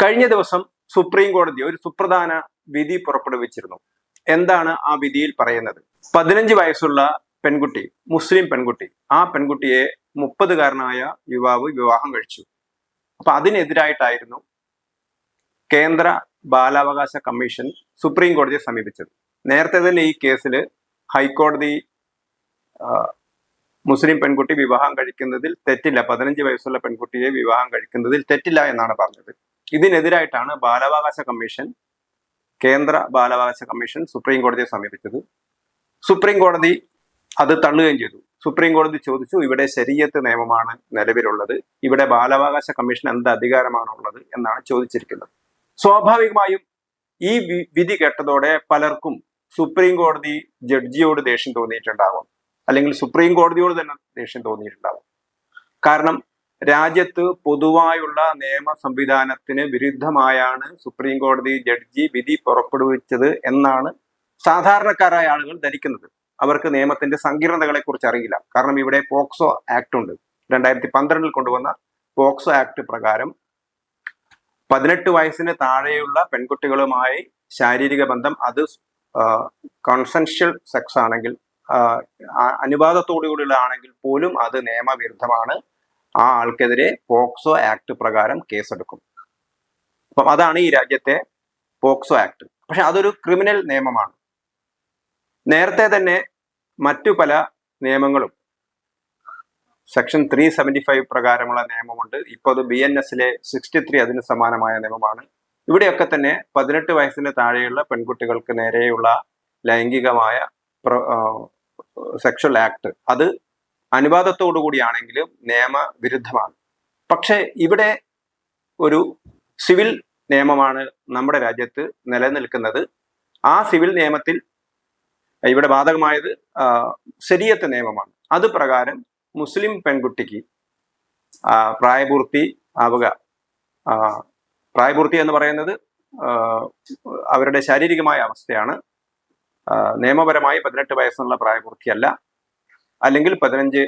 കഴിഞ്ഞ ദിവസം സുപ്രീം കോടതി ഒരു സുപ്രധാന വിധി പുറപ്പെടുവിച്ചിരുന്നു. എന്താണ് ആ വിധിയിൽ പറയുന്നത്? പതിനഞ്ച് വയസ്സുള്ള പെൺകുട്ടി മുസ്ലിം പെൺകുട്ടി ആ പെൺകുട്ടിയെ മുപ്പതുകാരനായ യുവാവ് വിവാഹം കഴിച്ചു. അപ്പൊ അതിനെതിരായിട്ടായിരുന്നു കേന്ദ്ര ബാലാവകാശ കമ്മീഷൻ സുപ്രീം കോടതിയെ സമീപിച്ചത്. നേരത്തെ തന്നെ ഈ കേസിൽ ഹൈക്കോടതി മുസ്ലിം പെൺകുട്ടി വിവാഹം കഴിക്കുന്നതിൽ തെറ്റില്ല. പതിനഞ്ച് വയസ്സുള്ള പെൺകുട്ടിയെ വിവാഹം കഴിക്കുന്നതിൽ തെറ്റില്ല എന്നാണ് പറഞ്ഞത്. ഇതിനെതിരായിട്ടാണ് ബാലാവകാശ കമ്മീഷൻ കേന്ദ്ര ബാലാവകാശ കമ്മീഷൻ സുപ്രീം കോടതിയെ സമീപിച്ചത്. സുപ്രീം കോടതി അത് തള്ളുകയും ചെയ്തു. സുപ്രീം കോടതി ചോദിച്ചു ഇവിടെ ശരീരത്ത് നിയമമാണ് നിലവിലുള്ളത്. ഇവിടെ ബാലാവകാശ കമ്മീഷൻ എന്ത് അധികാരമാണുള്ളത് എന്നാണ് ചോദിച്ചിരിക്കുന്നത്. സ്വാഭാവികമായും ഈ വിധി കേട്ടതോടെ പലർക്കും സുപ്രീം കോടതി ജഡ്ജിയോട് ദേഷ്യം തോന്നിയിട്ടുണ്ടാകും അല്ലെങ്കിൽ സുപ്രീം കോടതിയോട് തന്നെ ദേഷ്യം തോന്നിയിട്ടുണ്ടാകും കാരണം രാജ്യത്ത് പൊതുവായുള്ള നിയമ സംവിധാനത്തിന് വിരുദ്ധമായാണ് സുപ്രീം കോടതി ജഡ്ജി വിധി പുറപ്പെടുവിച്ചത് എന്നാണ് സാധാരണക്കാരായ ആളുകൾ ധരിക്കുന്നത്. അവർക്ക് നിയമത്തിന്റെ സങ്കീർണതകളെ കുറിച്ച് അറിയില്ല. കാരണം ഇവിടെ പോക്സോ ആക്ട് ഉണ്ട്. രണ്ടായിരത്തി പന്ത്രണ്ടിൽ കൊണ്ടുവന്ന പോക്സോ ആക്ട് പ്രകാരം പതിനെട്ട് വയസ്സിന് താഴെയുള്ള പെൺകുട്ടികളുമായി ശാരീരിക ബന്ധം അത് കോൺസെൻഷ്യൽ സെക്സ് ആണെങ്കിൽ അനുവാദത്തോടുകൂടിയുള്ള ആണെങ്കിൽ പോലും അത് നിയമവിരുദ്ധമാണ്. ആ ആൾക്കെതിരെ പോക്സോ ആക്ട് പ്രകാരം കേസെടുക്കും. അപ്പം അതാണ് ഈ രാജ്യത്തെ പോക്സോ ആക്ട്. പക്ഷെ അതൊരു ക്രിമിനൽ നിയമമാണ്. നേരത്തെ തന്നെ മറ്റു പല നിയമങ്ങളും സെക്ഷൻ ത്രീ സെവന്റി ഫൈവ് പ്രകാരമുള്ള നിയമമുണ്ട്. ഇപ്പോൾ അത് ബി എൻ എസിലെ സിക്സ്റ്റി ത്രീ അതിന് സമാനമായ നിയമമാണ്. ഇവിടെയൊക്കെ തന്നെ പതിനെട്ട് വയസ്സിന് താഴെയുള്ള പെൺകുട്ടികൾക്ക് നേരെയുള്ള ലൈംഗികമായ സെക്ഷൽ ആക്ട്. അത് അനുവാദത്തോടു കൂടിയാണെങ്കിലും നിയമവിരുദ്ധമാണ് പക്ഷേ ഇവിടെ ഒരു സിവിൽ നിയമമാണ് നമ്മുടെ രാജ്യത്ത് നിലനിൽക്കുന്നത്. ആ സിവിൽ നിയമത്തിൽ ഇവിടെ ബാധകമായത് ശരിയത്ത് നിയമമാണ്. അത് പ്രകാരം മുസ്ലിം പെൺകുട്ടിക്ക് പ്രായപൂർത്തി ആവുക പ്രായപൂർത്തി എന്ന് പറയുന്നത് അവരുടെ ശാരീരികമായ അവസ്ഥയാണ്. നിയമപരമായി പതിനെട്ട് വയസ്സുള്ള പ്രായപൂർത്തിയല്ല. അല്ലെങ്കിൽ പതിനഞ്ച്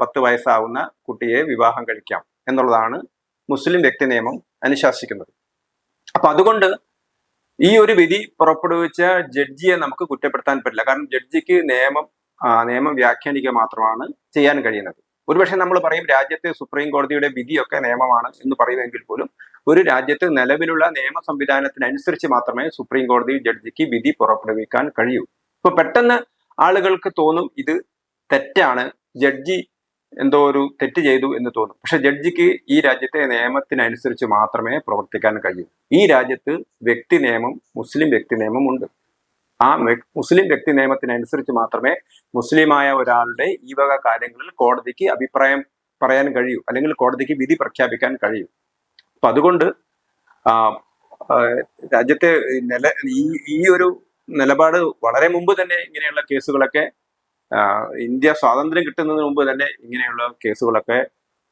പത്ത് വയസ്സാവുന്ന കുട്ടിയെ വിവാഹം കഴിക്കാം എന്നുള്ളതാണ് മുസ്ലിം വ്യക്തി നിയമം അനുശാസിക്കുന്നത്. അപ്പൊ അതുകൊണ്ട് ഈ ഒരു വിധി പുറപ്പെടുവിച്ച ജഡ്ജിയെ നമുക്ക് കുറ്റപ്പെടുത്താൻ പറ്റില്ല. കാരണം ജഡ്ജിക്ക് നിയമം നിയമം വ്യാഖ്യാനിക്കുക മാത്രമാണ് ചെയ്യാൻ കഴിയുന്നത്. ഒരുപക്ഷെ നമ്മൾ പറയും രാജ്യത്തെ സുപ്രീം കോടതിയുടെ വിധിയൊക്കെ നിയമമാണ് എന്ന് പറയുമെങ്കിൽ പോലും ഒരു രാജ്യത്ത് നിലവിലുള്ള നിയമ സംവിധാനത്തിനനുസരിച്ച് മാത്രമേ സുപ്രീം കോടതി ജഡ്ജിക്ക് വിധി പുറപ്പെടുവിക്കാൻ കഴിയൂ. ഇപ്പൊ പെട്ടെന്ന് ആളുകൾക്ക് തോന്നും ഇത് തെറ്റാണ്. ജഡ്ജി എന്തോ ഒരു തെറ്റ് ചെയ്തു എന്ന് തോന്നും. പക്ഷെ ജഡ്ജിക്ക് ഈ രാജ്യത്തെ നിയമത്തിനനുസരിച്ച് മാത്രമേ പ്രവർത്തിക്കാൻ കഴിയൂ. ഈ രാജ്യത്ത് വ്യക്തി നിയമം മുസ്ലിം വ്യക്തി നിയമം ഉണ്ട്. ആ മുസ്ലിം വ്യക്തി നിയമത്തിനനുസരിച്ച് മാത്രമേ മുസ്ലിമായ ഒരാളുടെ ഈ വക കാര്യങ്ങളിൽ കോടതിക്ക് അഭിപ്രായം പറയാൻ കഴിയൂ. അല്ലെങ്കിൽ കോടതിക്ക് വിധി പ്രഖ്യാപിക്കാൻ കഴിയൂ. അപ്പൊ അതുകൊണ്ട് രാജ്യത്തെ നില ഈ ഈ ഒരു നിലപാട് വളരെ മുമ്പ് തന്നെ ഇങ്ങനെയുള്ള കേസുകളൊക്കെ ഇന്ത്യ സ്വാതന്ത്ര്യം കിട്ടുന്നതിന് മുമ്പ് തന്നെ ഇങ്ങനെയുള്ള കേസുകളൊക്കെ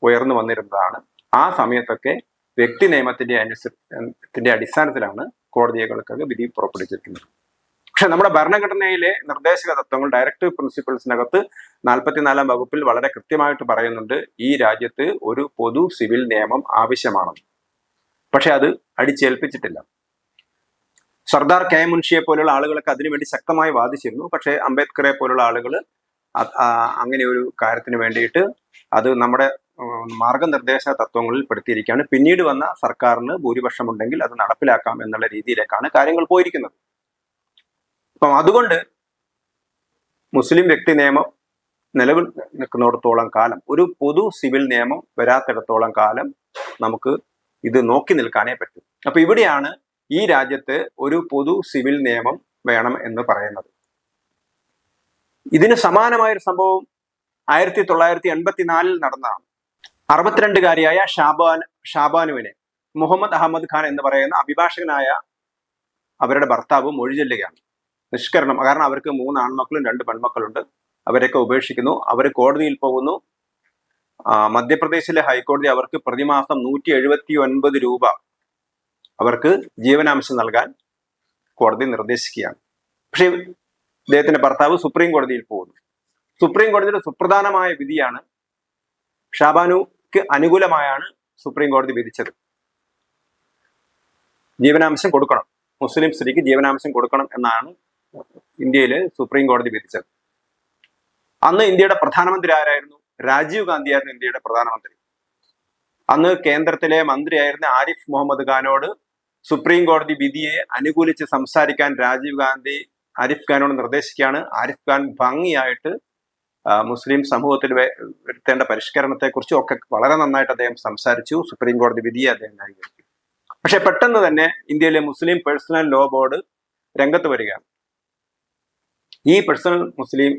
ഉയർന്നു വന്നിരുന്നതാണ്. ആ സമയത്തൊക്കെ വ്യക്തി നിയമത്തിന്റെ അനുസരിച്ചത്തിന്റെ അടിസ്ഥാനത്തിലാണ് കോടതികൾക്കൊക്കെ വിധി പുറപ്പെടുവിച്ചിരിക്കുന്നത്. പക്ഷെ നമ്മുടെ ഭരണഘടനയിലെ നിർദ്ദേശക തത്വങ്ങൾ ഡയറക്റ്റീവ് പ്രിൻസിപ്പിൾസിനകത്ത് നാൽപ്പത്തിനാലാം വകുപ്പിൽ വളരെ കൃത്യമായിട്ട് പറയുന്നുണ്ട് ഈ രാജ്യത്ത് ഒരു പൊതു സിവിൽ നിയമം ആവശ്യമാണെന്ന്. പക്ഷെ അത് അടിച്ചേൽപ്പിച്ചിട്ടില്ല. സർദാർ കെ മുൻഷിയെ പോലുള്ള ആളുകളൊക്കെ അതിനുവേണ്ടി ശക്തമായി വാദിച്ചിരുന്നു. പക്ഷേ അംബേദ്കറെ പോലുള്ള ആളുകൾ അങ്ങനെ ഒരു കാര്യത്തിന് വേണ്ടിയിട്ട് അത് നമ്മുടെ മാർഗനിർദ്ദേശ തത്വങ്ങളിൽ പെടുത്തിയിരിക്കുകയാണ്. പിന്നീട് വന്ന സർക്കാരിന് ഭൂരിപക്ഷമുണ്ടെങ്കിൽ അത് നടപ്പിലാക്കാം എന്നുള്ള രീതിയിലേക്കാണ് കാര്യങ്ങൾ പോയിരിക്കുന്നത്. അപ്പം അതുകൊണ്ട് മുസ്ലിം വ്യക്തി നിയമം നിലവിൽ നിൽക്കുന്നിടത്തോളം കാലം ഒരു പൊതു സിവിൽ നിയമം വരാത്തിടത്തോളം കാലം നമുക്ക് ഇത് നോക്കി നിൽക്കാനേ പറ്റും. അപ്പൊ ഇവിടെയാണ് ഈ രാജ്യത്ത് ഒരു പൊതു സിവിൽ നിയമം വേണം എന്ന് പറയുന്നത്. ഇതിന് സമാനമായൊരു സംഭവം ആയിരത്തി തൊള്ളായിരത്തി എൺപത്തിനാലിൽ നടന്നതാണ്. അറുപത്തിരണ്ടുകാരിയായ ഷാബാൻ ഷാബാനുവിനെ മുഹമ്മദ് അഹമ്മദ് ഖാൻ എന്ന് പറയുന്ന അഭിഭാഷകനായ അവരുടെ ഭർത്താവ് മൊഴി ചെല്ലുകയാണ് നിഷ്കരണം കാരണം അവർക്ക് മൂന്ന് ആൺമക്കളും രണ്ട് പെൺമക്കളുണ്ട്. അവരെയൊക്കെ ഉപേക്ഷിക്കുന്നു. അവർ കോടതിയിൽ പോകുന്നു. മധ്യപ്രദേശിലെ ഹൈക്കോടതി അവർക്ക് പ്രതിമാസം നൂറ്റി എഴുപത്തി ഒൻപത് രൂപ അവർക്ക് ജീവനാംശം നൽകാൻ കോടതി നിർദ്ദേശിക്കുകയാണ്. പക്ഷേ ഇദ്ദേഹത്തിന്റെ ഭർത്താവ് സുപ്രീം കോടതിയിൽ പോകുന്നു. സുപ്രീം കോടതിയുടെ സുപ്രധാനമായ വിധിയാണ് ഷാബാനുക്ക് അനുകൂലമായാണ് സുപ്രീം കോടതി വിധിച്ചത്. ജീവനാംശം കൊടുക്കണം. മുസ്ലിം സ്ത്രീക്ക് ജീവനാംശം കൊടുക്കണം എന്നാണ് ഇന്ത്യയിൽ സുപ്രീം കോടതി വിധിച്ചത്. അന്ന് ഇന്ത്യയുടെ പ്രധാനമന്ത്രി ആരായിരുന്നു? രാജീവ് ഗാന്ധിയായിരുന്നു ഇന്ത്യയുടെ പ്രധാനമന്ത്രി. അന്ന് കേന്ദ്രത്തിലെ മന്ത്രിയായിരുന്ന ആരിഫ് മുഹമ്മദ് ഖാനോട് സുപ്രീം കോടതി വിധിയെ അനുകൂലിച്ച് സംസാരിക്കാൻ രാജീവ് ഗാന്ധി ആരിഫ് ഖാനോട് നിർദ്ദേശിക്കുകയാണ്. ആരിഫ് ഖാൻ ഭംഗിയായിട്ട് മുസ്ലിം സമൂഹത്തിൽ വരുത്തേണ്ട പരിഷ്കരണത്തെ കുറിച്ചും ഒക്കെ വളരെ നന്നായിട്ട് അദ്ദേഹം സംസാരിച്ചു. സുപ്രീം കോടതി വിധിയെ അദ്ദേഹം ന്യായീകരിച്ചു. പക്ഷെ പെട്ടെന്ന് തന്നെ ഇന്ത്യയിലെ മുസ്ലിം പേഴ്സണൽ ലോ ബോർഡ് രംഗത്ത് വരികയാണ്. ഈ personal Muslim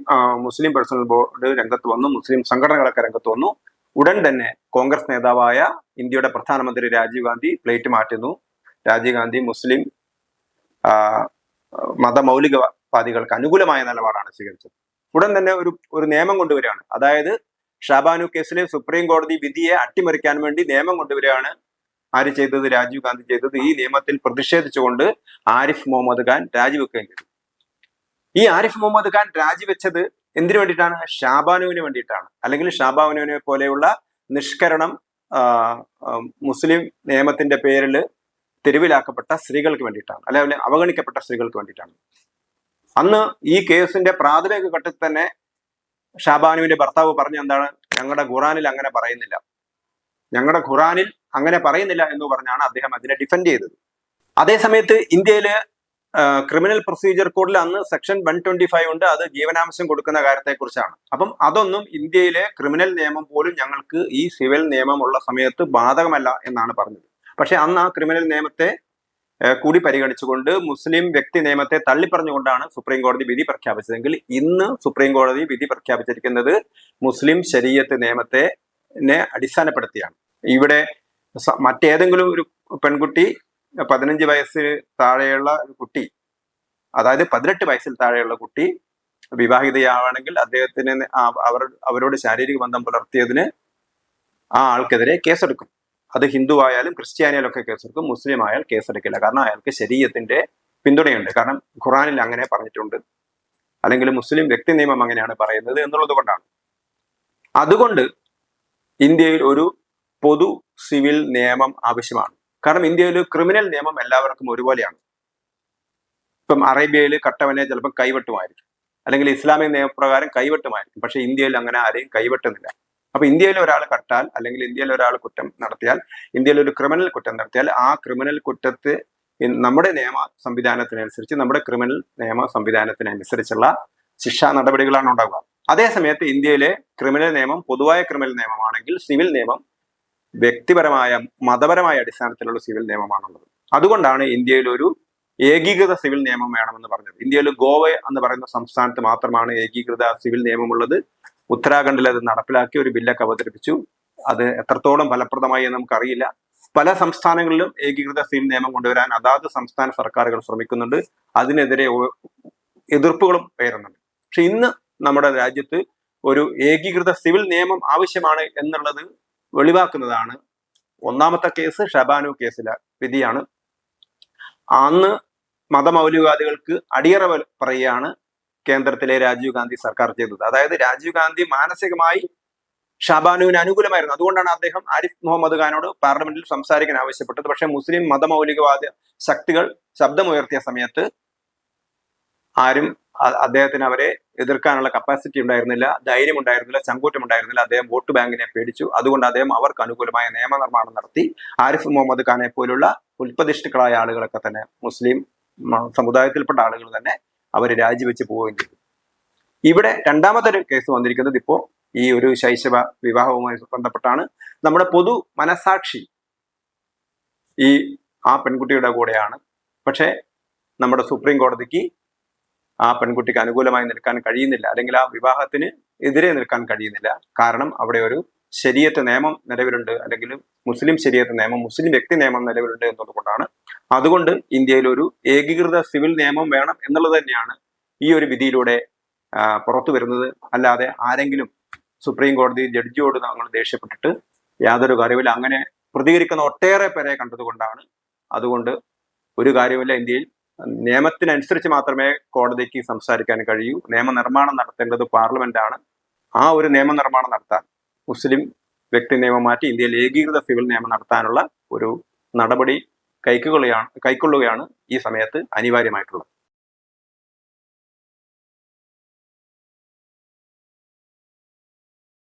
Muslim personal board രംഗത്ത് വന്നു മുസ്ലിം സംഘടനകളൊക്കെ രംഗത്ത് വന്നു. ഉടൻ തന്നെ കോൺഗ്രസ് നേതാവായ ഇന്ത്യയുടെ പ്രധാനമന്ത്രി രാജീവ് ഗാന്ധി പ്ലേറ്റ് മാറ്റുന്നു. രാജീവ് ഗാന്ധി മുസ്ലിം മതമൗലികവാദികൾക്ക് അനുകൂലമായ നിലപാടാണ് സ്വീകരിച്ചത്. ഉടൻ തന്നെ ഒരു ഒരു നിയമം കൊണ്ടുവരികയാണ്. അതായത് ഷാബാനു കേസിലെ സുപ്രീം കോടതി വിധിയെ അട്ടിമറിക്കാൻ വേണ്ടി നിയമം കൊണ്ടുവരികയാണ് ആര് ചെയ്തത്? രാജീവ് ഗാന്ധി ചെയ്തത്. ഈ നിയമത്തിൽ പ്രതിഷേധിച്ചുകൊണ്ട് ആരിഫ് മുഹമ്മദ് ഖാൻ രാജിവെക്കുകയും ചെയ്തു. ഈ ആരിഫ് മുഹമ്മദ് ഖാൻ രാജിവെച്ചത് എന്തിനു വേണ്ടിയിട്ടാണ്? ഷാബാനുവിന് വേണ്ടിയിട്ടാണ്. അല്ലെങ്കിൽ ഷാബാനുവിനെ പോലെയുള്ള നിഷ്കരണം മുസ്ലിം നിയമത്തിന്റെ പേരിൽ തെരുവിലാക്കപ്പെട്ട സ്ത്രീകൾക്ക് വേണ്ടിയിട്ടാണ്. അല്ലെങ്കിൽ അവഗണിക്കപ്പെട്ട സ്ത്രീകൾക്ക് വേണ്ടിയിട്ടാണ്. അന്ന് ഈ കേസിന്റെ പ്രാഥമിക ഘട്ടത്തിൽ തന്നെ ഷാബാനുവിന്റെ ഭർത്താവ് പറഞ്ഞ എന്താണ്? ഞങ്ങളുടെ ഖുറാനിൽ അങ്ങനെ പറയുന്നില്ല. ഞങ്ങളുടെ ഖുറാനിൽ അങ്ങനെ പറയുന്നില്ല എന്ന് പറഞ്ഞാണ് അദ്ദേഹം അതിനെ ഡിഫെൻഡ് ചെയ്തത്. അതേസമയത്ത് ഇന്ത്യയിൽ ക്രിമിനൽ പ്രൊസീജിയർ കോഡിൽ അന്ന് സെക്ഷൻ വൺ ട്വന്റി ഫൈവ് ഉണ്ട്. അത് ജീവനാംശം കൊടുക്കുന്ന കാര്യത്തെക്കുറിച്ചാണ്. അപ്പം അതൊന്നും ഇന്ത്യയിലെ ക്രിമിനൽ നിയമം പോലും ഞങ്ങൾക്ക് ഈ സിവിൽ നിയമമുള്ള സമയത്ത് ബാധകമല്ല എന്നാണ് പറഞ്ഞത്. പക്ഷെ അന്ന് ആ ക്രിമിനൽ നിയമത്തെ കൂടി പരിഗണിച്ചുകൊണ്ട് മുസ്ലിം വ്യക്തി നിയമത്തെ തള്ളിപ്പറഞ്ഞുകൊണ്ടാണ് സുപ്രീം കോടതി വിധി പ്രഖ്യാപിച്ചതെങ്കിൽ ഇന്ന് സുപ്രീം കോടതി വിധി പ്രഖ്യാപിച്ചിരിക്കുന്നത് മുസ്ലിം ശരീരത്ത് നിയമത്തെ അടിസ്ഥാനപ്പെടുത്തിയാണ്. ഇവിടെ മറ്റേതെങ്കിലും ഒരു പെൺകുട്ടി പതിനഞ്ച് വയസ്സിന് താഴെയുള്ള കുട്ടി അതായത് പതിനെട്ട് വയസ്സിൽ താഴെയുള്ള കുട്ടി വിവാഹിതയാവാണെങ്കിൽ അദ്ദേഹത്തിന് അവർ അവരോട് ശാരീരിക ബന്ധം പുലർത്തിയതിന് ആ ആൾക്കെതിരെ കേസെടുക്കും. അത് ഹിന്ദു ആയാലും ക്രിസ്ത്യാനിയായാലും ഒക്കെ കേസെടുക്കും മുസ്ലിം ആയാൽ കേസെടുക്കില്ല. കാരണം അയാൾക്ക് ശരീരത്തിന്റെ പിന്തുണയുണ്ട്. കാരണം ഖുറാനിൽ അങ്ങനെ പറഞ്ഞിട്ടുണ്ട്. അല്ലെങ്കിൽ മുസ്ലിം വ്യക്തി നിയമം അങ്ങനെയാണ് പറയുന്നത് എന്നുള്ളത് കൊണ്ടാണ്. അതുകൊണ്ട് ഇന്ത്യയിൽ ഒരു പൊതു സിവിൽ നിയമം ആവശ്യമാണ്. കാരണം ഇന്ത്യയിൽ ക്രിമിനൽ നിയമം എല്ലാവർക്കും ഒരുപോലെയാണ്. ഇപ്പം അറേബ്യയിൽ കട്ടവനെ ചിലപ്പോൾ കൈവെട്ടുമായിരിക്കും. അല്ലെങ്കിൽ ഇസ്ലാമിക നിയമപ്രകാരം കൈവെട്ടുമായിരിക്കും. പക്ഷെ ഇന്ത്യയിൽ അങ്ങനെ ആരെയും കൈവെട്ടുന്നില്ല. അപ്പൊ ഇന്ത്യയിൽ ഒരാൾ കട്ടാൽ അല്ലെങ്കിൽ ഇന്ത്യയിൽ ഒരാൾ കുറ്റം നടത്തിയാൽ ഇന്ത്യയിൽ ഒരു ക്രിമിനൽ കുറ്റം നടത്തിയാൽ ആ ക്രിമിനൽ കുറ്റത്തെ നമ്മുടെ നിയമ സംവിധാനത്തിനനുസരിച്ച് നമ്മുടെ ക്രിമിനൽ നിയമ സംവിധാനത്തിനനുസരിച്ചുള്ള ശിക്ഷാ നടപടികളാണ് ഉണ്ടാകുക അതേസമയത്ത് ഇന്ത്യയിലെ ക്രിമിനൽ നിയമം പൊതുവായ ക്രിമിനൽ നിയമമാണെങ്കിൽ സിവിൽ നിയമം വ്യക്തിപരമായ മതപരമായ അടിസ്ഥാനത്തിലുള്ള സിവിൽ നിയമമാണുള്ളത്. അതുകൊണ്ടാണ് ഇന്ത്യയിൽ ഒരു ഏകീകൃത സിവിൽ നിയമം വേണമെന്ന് പറഞ്ഞത്. ഇന്ത്യയിൽ ഗോവ എന്ന് പറയുന്ന സംസ്ഥാനത്ത് മാത്രമാണ് ഏകീകൃത സിവിൽ നിയമമുള്ളത്. ഉത്തരാഖണ്ഡിൽ അത് നടപ്പിലാക്കി ഒരു ബില്ലൊക്കെ അവതരിപ്പിച്ചു. അത് എത്രത്തോളം ഫലപ്രദമായി എന്ന് നമുക്കറിയില്ല. പല സംസ്ഥാനങ്ങളിലും ഏകീകൃത സിവിൽ നിയമം കൊണ്ടുവരാൻ അതാത് സംസ്ഥാന സർക്കാരുകൾ ശ്രമിക്കുന്നുണ്ട്. അതിനെതിരെ എതിർപ്പുകളും ഉയരുന്നുണ്ട്. പക്ഷെ ഇന്ന് നമ്മുടെ രാജ്യത്ത് ഒരു ഏകീകൃത സിവിൽ നിയമം ആവശ്യമാണ് എന്നുള്ളത് വെളിവാക്കുന്നതാണ്. ഒന്നാമത്തെ കേസ് ഷബാനു കേസിലെ വിധിയാണ്. അന്ന് മതമൗലികവാദികൾക്ക് അടിയറ വൽ- പറയുകയാണ് കേന്ദ്രത്തിലെ രാജീവ് ഗാന്ധി സർക്കാർ ചെയ്തത്. അതായത് രാജീവ് ഗാന്ധി മാനസികമായി ഷബാനുവിന് അനുകൂലമായിരുന്നു. അതുകൊണ്ടാണ് അദ്ദേഹം ആരിഫ് മുഹമ്മദ് ഖാനോട് പാർലമെന്റിൽ സംസാരിക്കാൻ ആവശ്യപ്പെട്ടത്. പക്ഷേ മുസ്ലിം മതമൗലികവാദ ശക്തികൾ ശബ്ദമുയർത്തിയ സമയത്ത് ആരും അദ്ദേഹത്തിന് അവരെ എതിർക്കാനുള്ള കപ്പാസിറ്റി ഉണ്ടായിരുന്നില്ല ധൈര്യം ഉണ്ടായിരുന്നില്ല ചങ്കൂറ്റം ഉണ്ടായിരുന്നില്ല. അദ്ദേഹം വോട്ട് ബാങ്കിനെ പേടിച്ചു. അതുകൊണ്ട് അദ്ദേഹം അവർക്ക് അനുകൂലമായ നിയമനിർമ്മാണം നടത്തി. ആരിഫ് മുഹമ്മദ് ഖാനെ പോലുള്ള ഉൽപ്പതിഷ്ഠുക്കളായ ആളുകളൊക്കെ തന്നെ മുസ്ലിം സമുദായത്തിൽപ്പെട്ട ആളുകൾ തന്നെ അവർ രാജിവെച്ച് പോവുകയും ചെയ്തു. ഇവിടെ രണ്ടാമത്തെ ഒരു കേസ് വന്നിരിക്കുന്നത് ഇപ്പോ ഈ ഒരു ശൈശവ വിവാഹവുമായി ബന്ധപ്പെട്ടാണ്. നമ്മുടെ പൊതു മനസാക്ഷി ഈ ആ പെൺകുട്ടിയുടെ കൂടെയാണ്. പക്ഷേ നമ്മുടെ സുപ്രീം കോടതിക്ക് ആ പെൺകുട്ടിക്ക് അനുകൂലമായി നിൽക്കാൻ കഴിയുന്നില്ല. അല്ലെങ്കിൽ ആ വിവാഹത്തിന് എതിരെ നിൽക്കാൻ കഴിയുന്നില്ല. കാരണം അവിടെ ഒരു ശരീരത്തെ നിയമം നിലവിലുണ്ട്. അല്ലെങ്കിൽ മുസ്ലിം ശരീരത്തെ നിയമം മുസ്ലിം വ്യക്തി നിയമം നിലവിലുണ്ട് എന്നതുകൊണ്ടാണ്. അതുകൊണ്ട് ഇന്ത്യയിൽ ഒരു ഏകീകൃത സിവിൽ നിയമം വേണം എന്നുള്ളത് തന്നെയാണ് ഈ ഒരു വിധിയിലൂടെ പുറത്തു വരുന്നത്. അല്ലാതെ ആരെങ്കിലും സുപ്രീം കോടതി ജഡ്ജിയോട് നമ്മൾ ദേഷ്യപ്പെട്ടിട്ട് യാതൊരു കാര്യമില്ല അങ്ങനെ പ്രതികരിക്കുന്ന ഒട്ടേറെ പേരെ കണ്ടതുകൊണ്ടാണ്. അതുകൊണ്ട് ഒരു കാര്യമില്ല ഇന്ത്യയിൽ നിയമത്തിനനുസരിച്ച് മാത്രമേ കോടതിക്ക് സംസാരിക്കാൻ കഴിയൂ. നിയമനിർമ്മാണം നടത്തേണ്ടത് പാർലമെന്റാണ്. ആ ഒരു നിയമനിർമ്മാണം നടത്താൻ മുസ്ലിം വ്യക്തി നിയമം മാറ്റി ഇന്ത്യയിൽ ഏകീകൃത സിവിൽ നിയമം നടത്താനുള്ള ഒരു നടപടി കൈക്കൊള്ളുകയാണ് കൈക്കൊള്ളുകയാണ് ഈ സമയത്ത് അനിവാര്യമായിട്ടുള്ളത്.